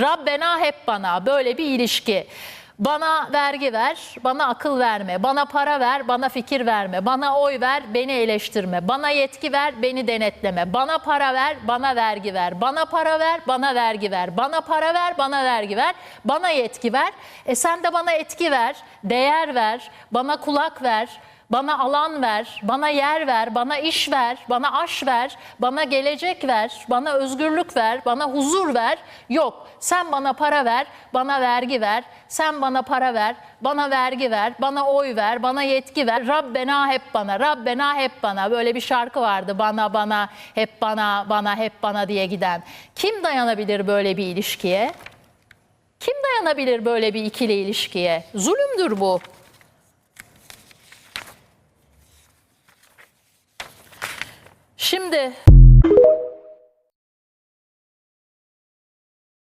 Rabbena hep bana böyle bir ilişki. Bana vergi ver, bana akıl verme, bana para ver, bana fikir verme, bana oy ver, beni eleştirme, bana yetki ver, beni denetleme, bana para ver, bana vergi ver, bana para ver, bana vergi ver, bana para ver, bana vergi ver, bana yetki ver. E sen de bana etki ver, değer ver, bana kulak ver, bana alan ver, bana yer ver, bana iş ver, bana aş ver, bana gelecek ver, bana özgürlük ver, bana huzur ver. Yok, sen bana para ver, bana vergi ver, sen bana para ver, bana vergi ver, bana oy ver, bana yetki ver. Rabbena hep bana, Rabbena hep bana. Böyle bir şarkı vardı bana bana, hep bana, bana hep bana diye giden. Kim dayanabilir böyle bir ilişkiye? Kim dayanabilir böyle bir ikili ilişkiye? Zulümdür bu. Şimdi